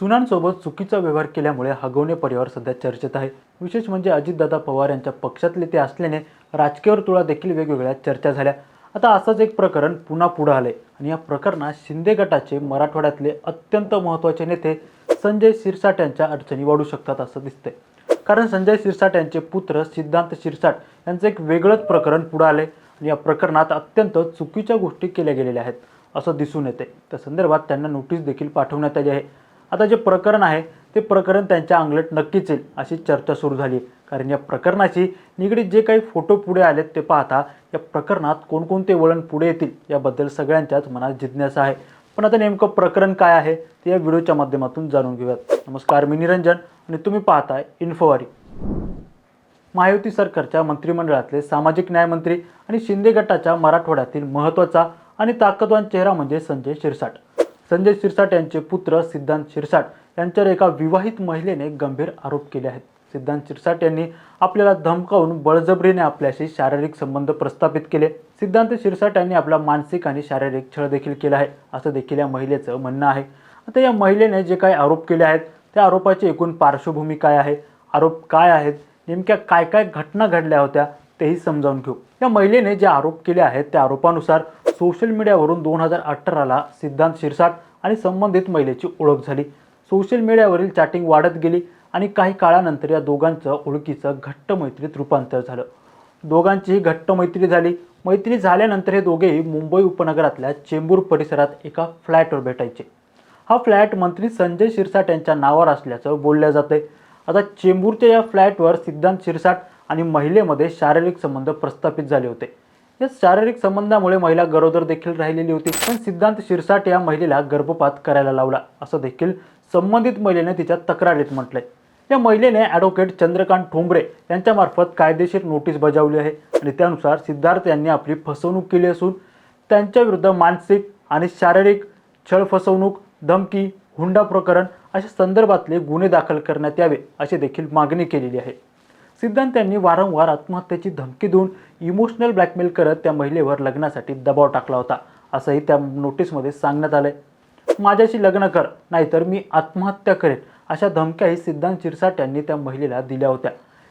सुनांसोबत चुकीचा व्यवहार केल्यामुळे हगवणे परिवार सध्या चर्चेत आहे. विशेष म्हणजे अजितदादा पवार यांच्या पक्षातले ते असल्याने राजकीय वर्तुळा देखील वेगवेगळ्या चर्चा झाल्या. आता असंच एक प्रकरण पुन्हा पुढं आले आणि या प्रकरणात शिंदे गटाचे मराठवाड्यातले अत्यंत महत्त्वाचे नेते संजय शिरसाट यांच्या अडचणी वाढू शकतात असं दिसतंय. कारण संजय शिरसाट यांचे पुत्र सिद्धांत शिरसाट यांचं एक वेगळंच प्रकरण पुढं आले आणि या प्रकरणात अत्यंत चुकीच्या गोष्टी केल्या गेलेल्या आहेत असं दिसून येते त्या संदर्भात त्यांना नोटीस देखील पाठवण्यात आली आहे. आता जे प्रकरण आहे ते प्रकरण त्यांच्या अंगलट नक्कीच येईल अशी चर्चा सुरू झाली. कारण या प्रकरणाशी निगडीत जे काही फोटो पुढे आलेत ते पाहता या प्रकरणात कोणकोणते वळण पुढे येतील याबद्दल सगळ्यांच्याच मनात जिज्ञासा आहे. पण आता नेमकं प्रकरण काय आहे ते या व्हिडिओच्या माध्यमातून जाणून घेऊयात. नमस्कार मी निरंजन आणि तुम्ही पाहताय इन्फोवारी. महायुती सरकारच्या मंत्रिमंडळातले सामाजिक न्यायमंत्री आणि शिंदे गटाच्या मराठवाड्यातील महत्त्वाचा आणि ताकदवान चेहरा म्हणजे संजय शिरसाट. संजय शिरसाट यांचे पुत्र सिद्धांत शिरसाट यांच्यावर एका विवाहित महिलेने गंभीर आरोप केले आहेत. सिद्धांत शिरसाट यांनी आपल्याला धमकावून बळजबरीने आपल्याशी शारीरिक संबंध प्रस्थापित केले. सिद्धांत शिरसाट यांनी आपला मानसिक आणि शारीरिक छळ देखील केला आहे असं देखील या महिलेचं म्हणणं आहे. आता या महिलेने जे काही आरोप केले आहेत त्या आरोपाची एकूण पार्श्वभूमी काय आहे? आरोप काय आहेत? नेमक्या काय काय घटना घडल्या होत्या? तेही समजावून घेऊ. या महिलेने जे आरोप केले आहेत त्या आरोपानुसार सोशल मीडियावरून दोन हजार अठराला सिद्धांत शिरसाट आणि संबंधित महिलेची ओळख झाली. सोशल मीडियावरील चॅटिंग वाढत गेली आणि काही काळानंतर या दोघांचं ओळखीचं घट्ट मैत्रीत रूपांतर झालं. दोघांचीही घट्ट मैत्री झाली. मैत्री झाल्यानंतर हे दोघेही मुंबई उपनगरातल्या चेंबूर परिसरात एका फ्लॅटवर भेटायचे. हा फ्लॅट मंत्री संजय शिरसाट यांच्या नावावर असल्याचं बोललं जातंय. आता चेंबूरच्या या फ्लॅटवर सिद्धांत शिरसाट आणि महिलेमध्ये शारीरिक संबंध प्रस्थापित झाले होते. या शारीरिक संबंधामुळे महिला गरोदर देखील राहिलेली होती पण सिद्धांत शिरसाट या महिलेला गर्भपात करायला लावला. असं देखील संबंधित महिलेने तिच्या तक्रारीत म्हटलंय. या महिलेने ॲडव्होकेट चंद्रकांत ठोंबरे यांच्यामार्फत कायदेशीर नोटीस बजावली आहे आणि त्यानुसार सिद्धार्थ यांनी आपली फसवणूक केली असून त्यांच्याविरुद्ध मानसिक आणि शारीरिक छळ फसवणूक धमकी हुंडा प्रकरण अशा संदर्भातले गुन्हे दाखल करण्यात यावे अशी देखील मागणी केलेली आहे. सिद्धांत यांनी वारंवार आत्महत्येची धमकी देऊन इमोशनल ब्लॅकमेल करत त्या महिलेवर लग्नासाठी दबाव टाकला होता असंही त्या नोटीसमध्ये सांगण्यात आलंय. माझ्याशी लग्न कर नाहीतर मी आत्महत्या करेन अशा धमक्याही सिद्धांत शिरसाट यांनी त्या महिलेला दिल्या होत्या.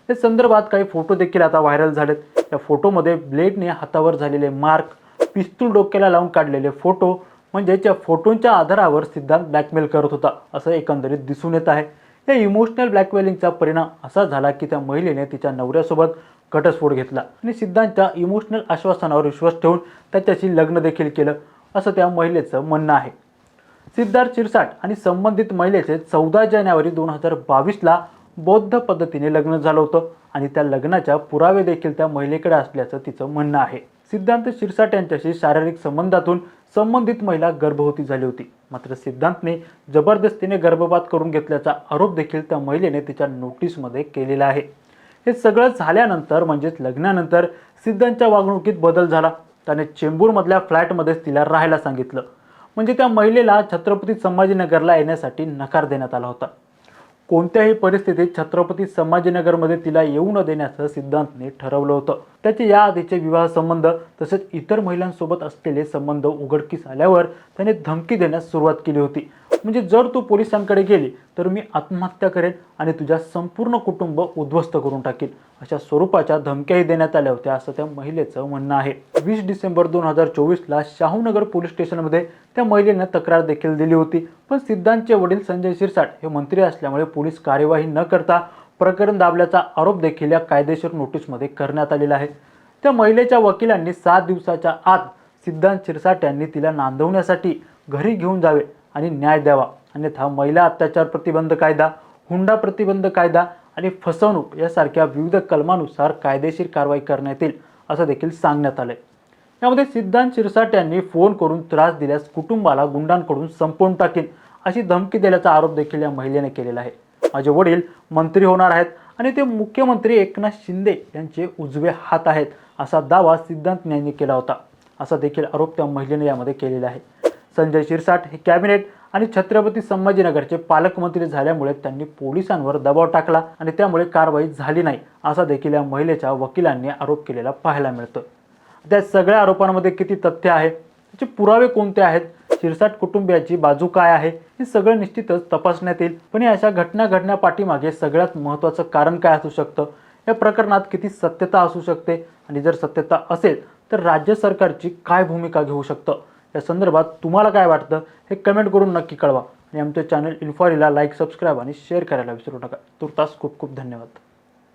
या संदर्भात काही फोटो देखील आता व्हायरल झालेत. या फोटोमध्ये ब्लेडने हातावर झालेले मार्क पिस्तूल डोक्याला लावून काढलेले फोटो म्हणजे त्या फोटोंच्या आधारावर सिद्धांत ब्लॅकमेल करत होता असं एकंदरीत दिसून येत आहे. या इमोशनल ब्लॅकमेलिंगचा परिणाम असा झाला की त्या महिलेने तिच्या नवऱ्यासोबत घटस्फोट घेतला. आणि सिद्धांतच्या इमोशनल आश्वासनावर विश्वास ठेवून त्याच्याशी लग्न देखील केलं असं त्या महिलेचं म्हणणं आहे. सिद्धार्थ शिरसाट आणि संबंधित महिलेचे चौदा जानेवारी दोन हजार बावीसला बौद्ध पद्धतीने लग्न झालं होतं आणि त्या लग्नाच्या पुरावे देखील त्या महिलेकडे असल्याचं तिचं म्हणणं आहे. सिद्धांत शिरसाट यांच्याशी शारीरिक संबंधातून संबंधित महिला गर्भवती झाली होती. मात्र सिद्धांतने जबरदस्तीने गर्भपात करून घेतल्याचा आरोप देखील त्या महिलेने तिच्या नोटीसमध्ये केलेला आहे. हे सगळं झाल्यानंतर म्हणजेच लग्नानंतर सिद्धांतच्या वागणुकीत बदल झाला. त्याने चेंबूरमधल्या फ्लॅटमध्येच तिला राहायला सांगितलं. म्हणजे त्या महिलेला छत्रपती संभाजीनगरला येण्यासाठी नकार देण्यात आला होता. कोणत्याही परिस्थितीत छत्रपती संभाजीनगरमध्ये तिला येऊ न देण्याचं सिद्धांतने ठरवलं होतं. त्याचे या आधीचे विवाह संबंध तसेच इतर महिलांसोबत असलेले संबंध उघडकीस आल्यावर त्याने धमकी देण्यास सुरुवात केली होती. म्हणजे जर तू पोलिसांकडे गेली तर मी आत्महत्या करेन आणि तुझ्या संपूर्ण कुटुंब उद्ध्वस्त करून टाकेन अशा स्वरूपाच्या धमक्याही देण्यात आल्या होत्या असं त्या महिलेचं म्हणणं आहे. वीस डिसेंबर दोन हजार चोवीसला शाहूनगर पोलीस स्टेशनमध्ये त्या महिलेनं तक्रार देखील दिली होती. पण सिद्धांतचे वडील संजय शिरसाट हे मंत्री असल्यामुळे पोलीस कार्यवाही न करता प्रकरण दाबल्याचा आरोप देखील या कायदेशीर नोटीसमध्ये करण्यात आलेला आहे. त्या महिलेच्या वकिलांनी सात दिवसाच्या आत सिद्धांत शिरसाट यांनी तिला नांदवण्यासाठी घरी घेऊन जावे आणि न्याय द्यावा. अन्यथा महिला अत्याचार प्रतिबंध कायदा हुंडा प्रतिबंध कायदा आणि फसवणूक यासारख्या विविध कलमानुसार कायदेशीर कारवाई करण्यात येईल असं देखील सांगण्यात आलं यामध्ये सिद्धांत शिरसाट यांनी फोन करून त्रास दिल्यास कुटुंबाला गुंडांकडून संपवून टाकेन अशी धमकी दिल्याचा आरोप देखील या महिलेने केलेला आहे. माझे वडील मंत्री होणार आहेत आणि ते मुख्यमंत्री एकनाथ शिंदे यांचे उजवे हात आहेत असा दावा सिद्धांत यांनी केला होता असा देखील आरोप त्या महिलेने यामध्ये केलेला आहे. संजय शिरसाट हे कॅबिनेट आणि छत्रपती संभाजीनगरचे पालकमंत्री झाल्यामुळे त्यांनी पोलिसांवर दबाव टाकला आणि त्यामुळे कारवाई झाली नाही असा देखील या महिलेच्या वकिलांनी आरोप केलेला पाहायला मिळतो. त्या सगळ्या आरोपांमध्ये किती तथ्य आहे? त्याचे पुरावे कोणते आहेत? शिरसाट कुटुंबियाची बाजू काय आहे? हे सगळं निश्चितच तपासण्यात येईल. पण या अशा घटना घडण्यापाठीमागे सगळ्यात महत्त्वाचं कारण काय असू शकतं? या प्रकरणात किती सत्यता असू शकते? आणि जर सत्यता असेल तर राज्य सरकारची काय भूमिका घेऊ शकतं? या संदर्भात तुम्हाला काय वाटतं हे कमेंट करून नक्की कळवा. आणि आमच्या चॅनल इन्फॉरीला लाईक सबस्क्राईब आणि शेअर करायला विसरू नका. तुर्तास खूप खूप धन्यवाद.